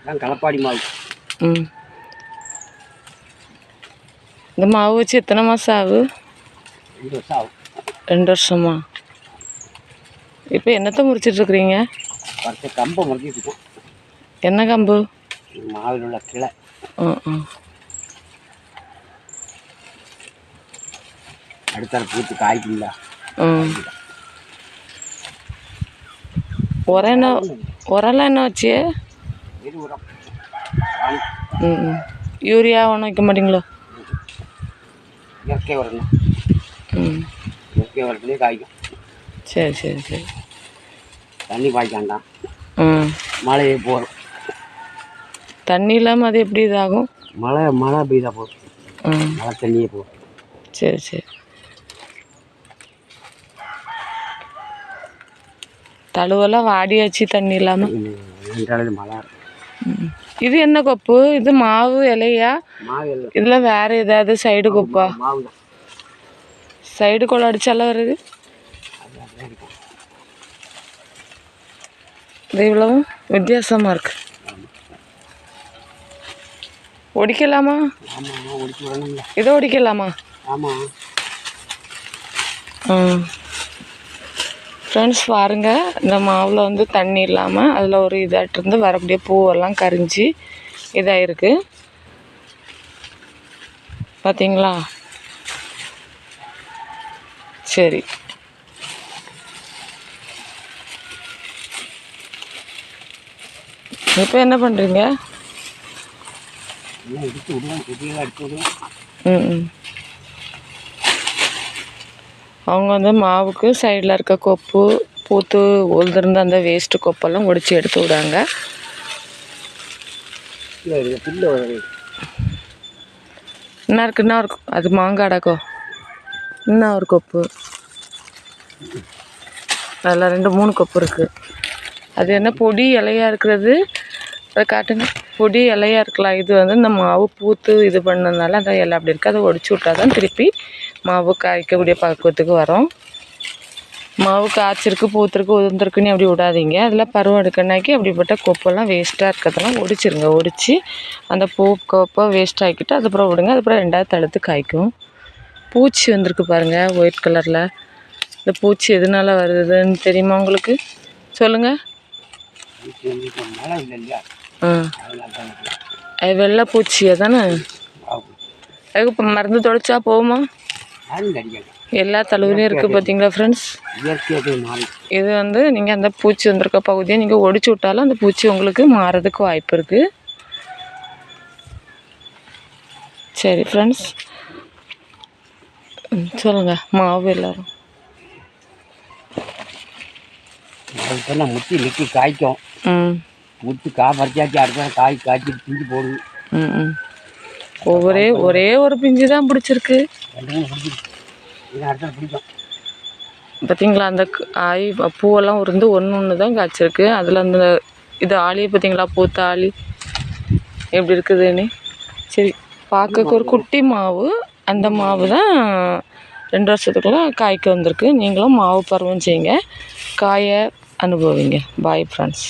இதான் களப்பாடி மாவு. ம். இந்த மாவு வச்சு எத்தனை மாதம் ஆகுது ரெண்டு வருஷம் ஆகும். ரெண்டு வருஷமா? இப்போ என்னத்தை முறிச்சிட்ருக்குறீங்க? பறிச்ச கம்பை முறைஞ்சிட்டு இருக்கோம் என்ன கம்பு? மாவில் உள்ள கிளை. ம் ம் அடுத்தால பூத்து காய்க்குங்களா? ம் உரம் என்ன உரம்லாம் என்ன வச்சு? ம் யூரியா ஒன்றும் வைக்க மாட்டீங்களோ? இயற்கை உரம். ம். இயற்கை உரத்துலேயே காய்க்கும். சரி சரி சரி. தண்ணி பாய்க்காண்டாம். ம் மழையே போகிறோம் தண்ணி இல்லாமல் அது எப்படி இதாகும்? மழை மழை பெய்தா போதும். ம் மழை தண்ணியே போதும். சரி சரி. தழுவெல்லாம் வாடியாச்சு தண்ணி இல்லாமல் மழை. இது என்ன கொப்பு? இது மாவு இலையா? இதில் வேறு ஏதாவது சைடு கொப்பா? சைடு கொலை அடிச்சாலாம் வருது? இது இவ்வளவும் வித்தியாசமாக இருக்கு. ஒடிக்கலாமா? இதை ஒடிக்கலாமா? ம் ஃப்ரெண்ட்ஸ் பாருங்க. இந்த மாவில் வந்து தண்ணி இல்லாமல் அதில் ஒரு இதாட்டிருந்து வரக்கூடிய பூவெல்லாம் கரிஞ்சு இதாயிருக்கு. பார்த்தீங்களா சரி. இப்போ என்ன பண்ணுறீங்க ம் ம். அவங்க வந்து மாவுக்கு சைடில் இருக்க கொப்பு பூத்து உழுதுருந்த அந்த வேஸ்ட்டு கொப்பெல்லாம் ஒடிச்சு எடுத்து விடாங்க என்ன இருக்கு என்ன இருக்கு? அது மாங்காடாக்கோ இன்னும் ஒரு கொப்பு? அதில் ரெண்டு மூணு கொப்பு இருக்குது அது என்ன பொடி இலையா இருக்கிறது? அதை காட்டுங்க. பொடி இலையாக இருக்கலாம். இது வந்து இந்த மாவு பூத்து இது பண்ணதுனால அந்த இலை அப்படி இருக்குது அதை ஒடிச்சு விட்டா தான் திருப்பி மாவு காய்க்கக்கூடிய பக்குவத்துக்கு வரும். மாவு காய்ச்சிருக்கு பூத்திருக்கு உதிர்ந்துருக்குன்னு அப்படி விடாதீங்க. அதில் பருவம் எடுக்கணாக்கி அப்படிப்பட்ட கொப்பெல்லாம் வேஸ்ட்டாக இருக்கிறதெல்லாம் ஒடிச்சிருங்க. ஒடிச்சு அந்த பூ கொப்பை வேஸ்ட் ஆக்கிட்டு அதுக்கப்புறம் விடுங்க. அதுக்கப்புறம் ரெண்டாவது தழுத்து காய்க்கும். பூச்சி வந்திருக்கு பாருங்கள் ஒயிட் கலரில் இந்த பூச்சி எதனால வருதுன்னு தெரியுமா உங்களுக்கு? சொல்லுங்கள் அது வெள்ளை பூச்சியை தானே? அதுக்கு இப்போ மருந்து தொலைச்சா போகுமா? எல்லா தழுவுலையும் இருக்குது பார்த்தீங்களா ஃப்ரெண்ட்ஸ் இது வந்து நீங்கள் அந்த பூச்சி வந்திருக்க பகுதியை நீங்கள் ஒடிச்சு விட்டாலும் அந்த பூச்சி உங்களுக்கு மாறதுக்கு வாய்ப்பு இருக்குது சரி ஃப்ரெண்ட்ஸ் சொல்லுங்கள் மாவு எல்லாரும். முத்தி நிற்கி காய்க்கும். ம். முத்து காய் பறிச்சாச்சு அடுத்த காய் காய்ச்சி பிஞ்சு போடுது. ம் ஒரே ஒரே ஒரு பிஞ்சு தான் பிடிச்சிருக்கு. பார்த்தீங்களா அந்த க- ஆய் பூவெல்லாம் உருந்து ஒன்று ஒன்று தான் காய்ச்சிருக்கு. அதில் அந்த இது ஆளியை பார்த்தீங்களா பூத்த ஆளி எப்படி இருக்குதுன்னு? சரி பார்க்க ஒரு குட்டி மாவு. அந்த மாவு தான் ரெண்டு வருஷத்துக்குள்ள காய்க்க வந்திருக்கு. நீங்களும் மாவு பருவம் செய்யுங்க. காயை அனுபவிங்க. Bye friends